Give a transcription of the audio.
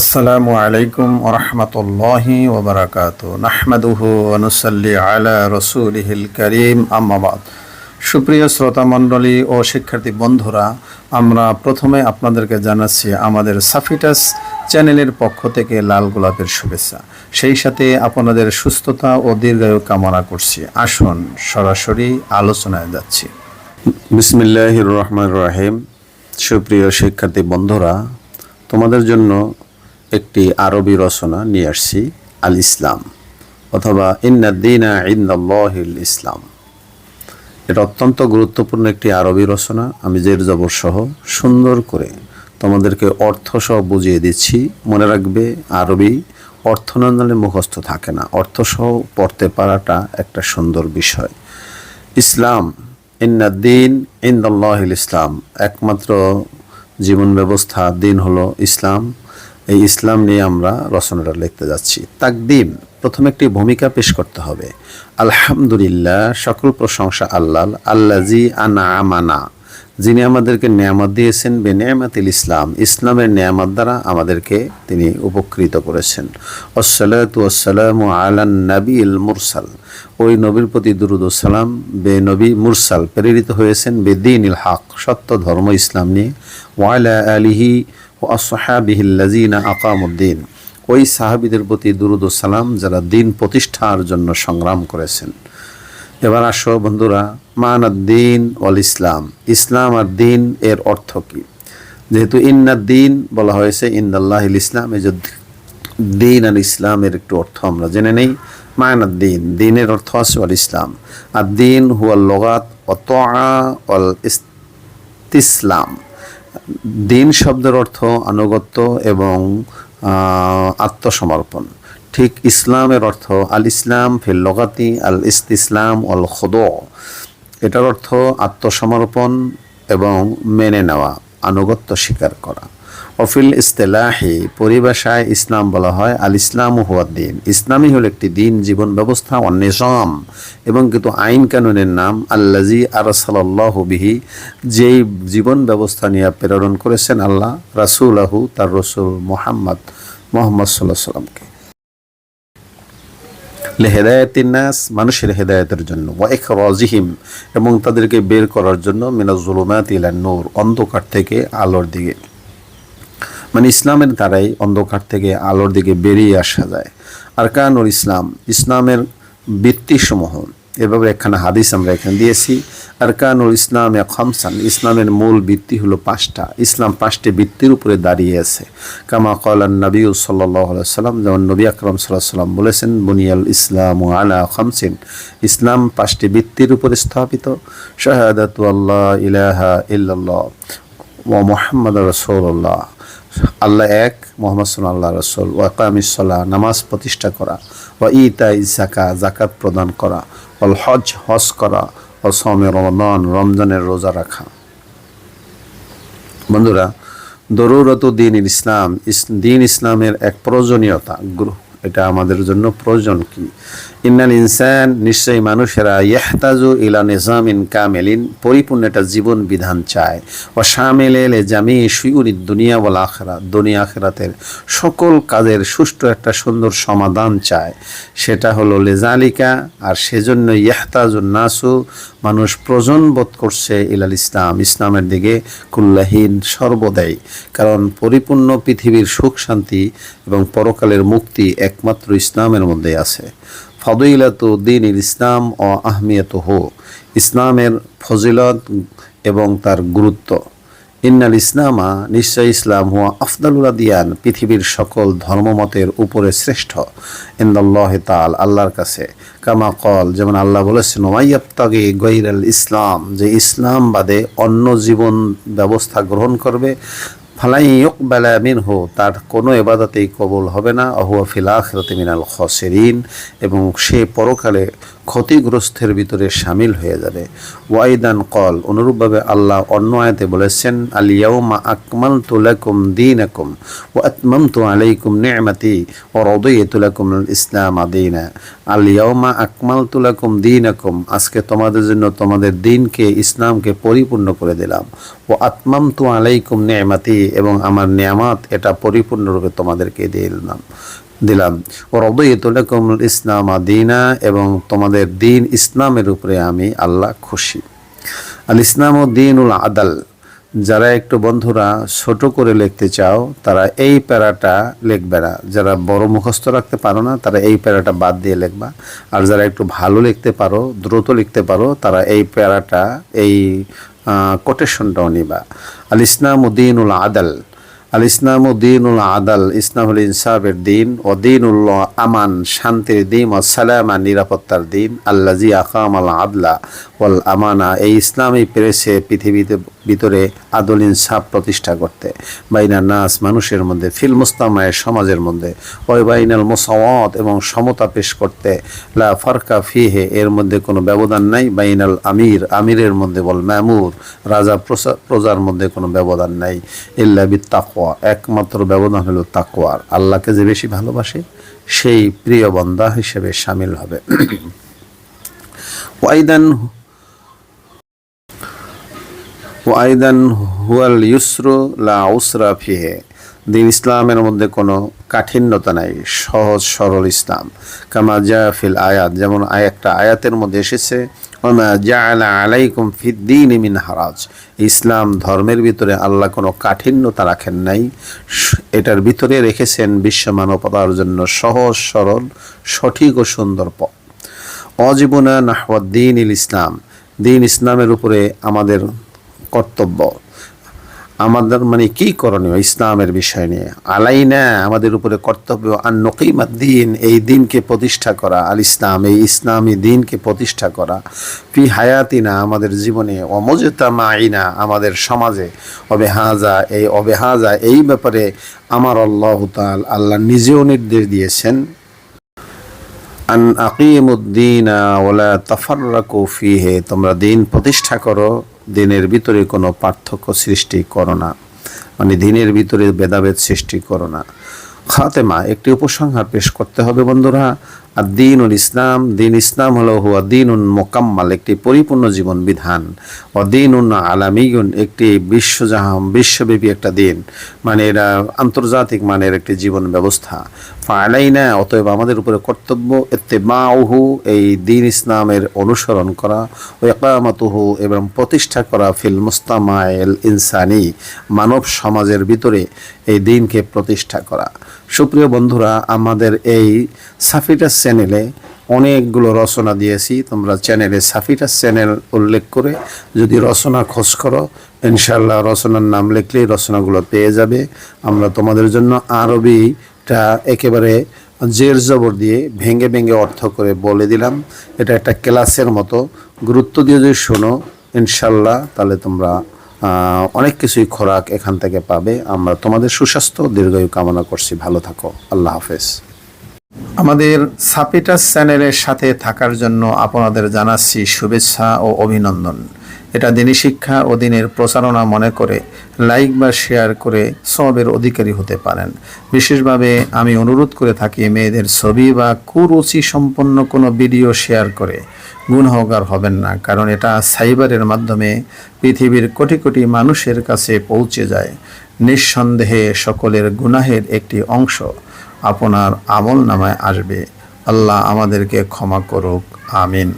আসসালামু আলাইকুম ওরহমতুল্লাহি ওবরাকাত নাহমাদুহু অনুসল্লি আলা রসুলহিল করিম। আম্মাবাদ সুপ্রিয় শ্রোতা মণ্ডলী ও শিক্ষার্থী বন্ধুরা, আমরা প্রথমে আপনাদেরকে জানাচ্ছি আমাদের সাফিটাস চ্যানেলের পক্ষ থেকে লাল গোলাপের শুভেচ্ছা। সেই সাথে আপনাদের সুস্থতা ও দীর্ঘায়ু কামনা করছি। আসুন সরাসরি আলোচনায় যাচ্ছি। বিসমিল্লাহ রহমান রাহিম। সুপ্রিয় শিক্ষার্থী বন্ধুরা, তোমাদের জন্য একটি আরবি রচনা নিয়ে আসছি, আল ইসলাম, অথবা ইন্নাদ্দিনা ইন্দাল্লাহিল ইসলাম। এটা অত্যন্ত গুরুত্বপূর্ণ একটি আরবি রচনা, আমি জের জবর সহ সুন্দর করে তোমাদেরকে অর্থ সহ বুঝিয়ে দিচ্ছি। মনে রাখবে, আরবি অর্থ না মুখস্থ থাকে না অর্থ সহ পড়তে পারাটা একটা সুন্দর বিষয়। ইসলাম ইন্নাদ্দিন ইন্দাল্লাহিল ইসলাম, একমাত্র জীবন ব্যবস্থা দিন হলো ইসলাম। এই ইসলাম নিয়ে আমরা রচনাটা লিখতে যাচ্ছি। তাকদিম, প্রথমে একটি ভূমিকা পেশ করতে হবে। আলহামদুলিল্লাহ, সকল প্রশংসা আল্লাহ আল্লাজি আনা আমানা যিনি আমাদেরকে নিয়ামত দিয়েছেন বে নিয়ামাতিল ইসলাম। ইসলামের নিয়ামত দ্বারা আমাদেরকে তিনি উপকৃত করেছেন। আসসালাতু আলান নবীল মুরসাল, ওই নবীর প্রতি দুরুদ সালাম বে নবী মুরসাল, প্রেরিত হয়েছেন বে দিন ইল হক, সত্য ধর্ম ইসলাম নিয়ে। ওয়ালা আলিহি ও আসহাবিহিল্লাজিনা আকামুদ্দিন ওই সাহাবিদের প্রতি দুরুদ সালাম যারা দিন প্রতিষ্ঠার জন্য সংগ্রাম করেছেন। এবার আসো বন্ধুরা, মান দিন অল ইসলাম। ইসলাম আর দিন এর অর্থ কি? যেহেতু ইন্নাদ দিন বলা হয়েছে ইন্দাল্লাহ ইসলাম, এই যে দিন আর ইসলামের একটু অর্থ আমরা জেনে নেই। মায়ানাদ দিন দিনের অর্থ আছে অল ইসলাম। আর দিন হুয়াল লগাত অত অল ইসলাম দিন শব্দের অর্থ আনুগত্য এবং আত্মসমর্পণ। ঠিক ইসলামের অর্থ আল ইসলাম ফিল লগাতি আল ইস্ত ইসলাম অল খদ এটার অর্থ আত্মসমর্পণ এবং মেনে নেওয়া। আনুগত্য স্বীকার করা। অফিল ইস্তেলাহি, পরিভাষায় ইসলাম বলা হয় আল ইসলাম দিন ইসলামই হল একটি দিন জীবন ব্যবস্থা নিজাম এবং কিন্তু আইন কানুনের নাম আল্লাজি আরসাল্লাহ বিহি। যেই জীবন ব্যবস্থা নিয়ে প্রেরণ করেছেন আল্লাহ রাসুল আহু তার রসুল মোহাম্মদ মোহাম্মদ সাল্লাহ সাল্লামকে লেহেদায়তিন নাস, মানুষের হেদায়তের জন্য। ওয়াইক রাজিহিম এবং তাদেরকে বের করার জন্য মিনাজুলুমাত ইলা নূর, অন্ধকার থেকে আলোর দিকে। মানে ইসলামের দ্বারাই অন্ধকার থেকে আলোর দিকে বেরিয়ে আসা যায়। আর কানুর ইসলাম, ইসলামের বৃত্তিসমূহ এভাবে একখানা হাদিস আমরা এখানে দিয়েছি। আরকানুল ইসলাম এক খামসান, ইসলামের মূল বৃত্তি হলো পাঁচটা। ইসলাম পাঁচটি বৃত্তির উপরে দাঁড়িয়ে আছে। কামা কলান নবী সাল্লাহ সাল্লাম যেমন নবী আকরম সাল্লাহ সাল্লাম বলেছেন, বুনিয়াল ইসলাম আলা খামসিন। ইসলাম পাঁচটি বৃত্তির উপরে স্থাপিত। শাহাদাত আল্লাহ ইলাহা ইল্লাল্লাহ ও মোহাম্মদ রসৌল্লাহ আল্লাহ এক, মোহাম্মদ সাল্লাহ রসুল ওয়াকামিসল্লাহ নামাজ প্রতিষ্ঠা করা। ও ইতা ইসাকা জাকাত প্রদান করা। অল হজ হজ করা অসমে সমে রমদান, রমজানের রোজা রাখা। বন্ধুরা, দরুরত দিন ইসলাম দিন ইসলামের এক প্রয়োজনীয়তা। এটা আমাদের জন্য প্রয়োজন কি? ইন্নাল ইনসান নিশ্চয়ই মানুষেরা ইয়াহতাজু ইলা নিজামিন কামেলিন পরিপূর্ণ একটা জীবন বিধান চায়। ও শামেল এলে জামি সুইউরি দুনিয়া বল আখরা, দুনিয়া আখরাতের সকল কাজের সুষ্ঠু একটা সুন্দর সমাধান চায়। সেটা হলো লেজালিকা আর সেজন্য ইয়াহতাজুন নাসু, মানুষ প্রয়োজন বোধ করছে ইলাল ইসলাম, ইসলামের দিকে কুল্লাহীন সর্বদাই। কারণ পরিপূর্ণ পৃথিবীর সুখ শান্তি এবং পরকালের মুক্তি একমাত্র ইসলামের মধ্যে আছে। ফদইলাত দিন ইসলাম ও আহমিয়ত হো ইসলামের ফজিলত এবং তার গুরুত্ব। ইন্নাল ইসলামা নিশ্চয় ইসলাম হুয়া আফদালুল্লা দিয়ান পৃথিবীর সকল ধর্মমতের উপরে শ্রেষ্ঠ। ইন্দাল্লাহ তাল আল্লাহর কাছে। কামা কল যেমন আল্লাহ বলেছেন ওয়াইয়াবতাগে গৈরাল ইসলাম যে ইসলাম বাদে অন্য জীবন ব্যবস্থা গ্রহণ করবে। ফালাই ইকবালা মিনহু, তার কোনো এবাদতেই কবুল হবে না। অহুয়া ফিল আখরাতে মিনাল খসেরিন, এবং সে পরকালে ক্ষতিগ্রস্তের ভিতরে সামিল হয়ে যাবে। ওয়াইদান কল, অনুরূপভাবে আল্লাহ অন্য আয়াতে বলেছেন আলিয়াউমা আকমাল তুলাকুম দিন আকুম ও আতমাম তু আলাইকুম নেমাতি ও রদয়ে তুলাকুম ইসলাম আদিনা আলিয়াউমা আকমাল তুলাকুম দিন আকুম আজকে তোমাদের জন্য তোমাদের দিনকে, ইসলামকে পরিপূর্ণ করে দিলাম। ও আতমাম তু আলাইকুম নেমাতি এবং আমার নিয়ামত এটা পরিপূর্ণরূপে তোমাদেরকে দিয়ে দিলাম। দিলাম। ও রদয়তুলাকুম ইসলাম আদিনা এবং তোমাদের দিন ইসলামের উপরে আমি আল্লাহ খুশি। আল ইসলাম ও দিনুল আদাল, যারা একটু বন্ধুরা ছোট করে লিখতে চাও, তারা এই প্যারাটা লিখবে না। যারা বড় মুখস্থ রাখতে পারো না, তারা এই প্যারাটা বাদ দিয়ে লিখবা। আর যারা একটু ভালো লিখতে পারো, দ্রুত লিখতে পারো, তারা এই প্যারাটা, এই কোটেশনটাও নিবা। আল ইসলাম উদ্দিনুল আদাল আল ইসলাম দিনুল আদাল ইসলাম হল ইনসাফের দিন ও দিনুল্লাহ আমান, শান্তির দিন ও সালামা নিরাপত্তার দিন আল্লাজি আকাম আল আদলা ওয়াল আমানা। এই ইসলামী প্রেসে পৃথিবীতে ভিতরে আদল ইনসাফ প্রতিষ্ঠা করতে। বাইনা নাস মানুষের মধ্যে, ফিল মুস্তামায় সমাজের মধ্যে ওই বাইনাল মোসাওয়াত এবং সমতা পেশ করতে, লা ফারকা ফিহে, এর মধ্যে কোনো ব্যবধান নাই। বাইনাল আমির, আমিরের মধ্যে বল ম্যামুর রাজা প্রজার মধ্যে কোনো ব্যবধান নাই। ইল্লা বি তাকওয়া একমাত্র ব্যবধান হলো তাকোয়ার আল্লাহকে যে বেশি ভালোবাসে, সেই প্রিয় বন্দা হিসেবে সামিল হবে। ওয়াইদান ওয়াইদান হুয়াল ইউসরু লা উসরা ফিহে। দিন ইসলামের মধ্যে কোনো কাঠিন্যতা নাই, সহজ সরল ইসলাম। কামা জা ফিল আয়াত, যেমন একটা আয়াতের মধ্যে এসেছে আলাইকুম ফিদ্দিন মিন হারাজ। ইসলাম ধর্মের ভিতরে আল্লাহ কোনো কাঠিন্যতা রাখেন নাই। এটার ভিতরে রেখেছেন বিশ্ব মানবতার জন্য সহজ, সরল, সঠিক ও সুন্দর পথ। অজীবনা নাহওয়াদ্দিন ইল ইসলাম। দিন ইসলামের উপরে আমাদের কর্তব্য। আমাদের মানে কি করণীয় ইসলামের বিষয় নিয়ে? আলাইনা আমাদের উপরে কর্তব্য আর নকিমাত দিন এই দিনকে প্রতিষ্ঠা করা। আল ইসলাম, এই ইসলামী দিনকে প্রতিষ্ঠা করা। ফি হায়াতিনা, আমাদের জীবনে। অমজতা মাইনা আমাদের সমাজে। অবেহাজা, এই অবেহাজা, এই ব্যাপারে আমার আল্লাহ তাল আল্লাহ নিজেও নির্দেশ দিয়েছেন। আন আকিমুদ্দিনা ওলা তাফাররাকু ফিহে, তোমরা দিন প্রতিষ্ঠা করো। দিনের ভিতরে কোনো পার্থক্য সৃষ্টি করো না। মানে দিনের ভিতরে ভেদাভেদ সৃষ্টি করো না। খাতেমা, একটি উপসংহার পেশ করতে হবে বন্ধুরা। আর দিনুল ইসলাম। দিন ইসলাম হলো হুয়া দিনুন মোকাম্মাল, একটি পরিপূর্ণ জীবন বিধান। ও দিনুন আলামিগুন একটি বিশ্বজাহাম বিশ্বব্যাপী একটা দিন। মানে এরা আন্তর্জাতিক মানের একটি জীবন ব্যবস্থা। ফালাইনা অতএব আমাদের উপরে কর্তব্য এত্তেবাউহু এই দিন ইসলামের অনুসরণ করা ও একামাতুহু এবং প্রতিষ্ঠা করা ফিল মুস্তামাইল ইনসানি, মানব সমাজের ভিতরে এই দিনকে প্রতিষ্ঠা করা। সুপ্রিয় বন্ধুরা, আমাদের এই সাফিটাস চ্যানেলে অনেকগুলো রচনা দিয়েছি। তোমরা চ্যানেলে সাফিটাস চ্যানেল উল্লেখ করে যদি রচনা খোঁজ করো ইনশাল্লাহ রচনার নাম লিখলেই রচনাগুলো পেয়ে যাবে। আমরা তোমাদের জন্য আরবিটা একেবারে জের জবর দিয়ে ভেঙে ভেঙে অর্থ করে বলে দিলাম। এটা একটা ক্লাসের মতো। গুরুত্ব দিয়ে যদি শোনো ইনশাল্লাহ তাহলে তোমরা অনেক কিছুই খোরাক এখান থেকে পাবে। আমরা তোমাদের সুস্বাস্থ্য, দীর্ঘায়ু কামনা করছি। ভালো থাকো। আল্লাহ হাফেজ। আমাদের সাপিটাস চ্যানেলের সাথে থাকার জন্য আপনাদের জানাচ্ছি শুভেচ্ছা ও অভিনন্দন। এটা দিনী শিক্ষা ও দিনের প্রচারণা মনে করে লাইক বা শেয়ার করে সবের অধিকারী হতে পারেন। বিশেষভাবে আমি অনুরোধ করে থাকি মেয়েদের ছবি বা কুরুচি সম্পন্ন কোনো ভিডিও শেয়ার করে। গুণহগার হবেন না, কারণ এটা সাইবারের মাধ্যমে পৃথিবীর কোটি কোটি মানুষের কাছে পৌঁছে যায়। নিঃসন্দেহে সকলের গুনাহের একটি অংশ। আপনার আমল নামায় আসবে। আল্লাহ আমাদেরকে ক্ষমা করুক। আমিন।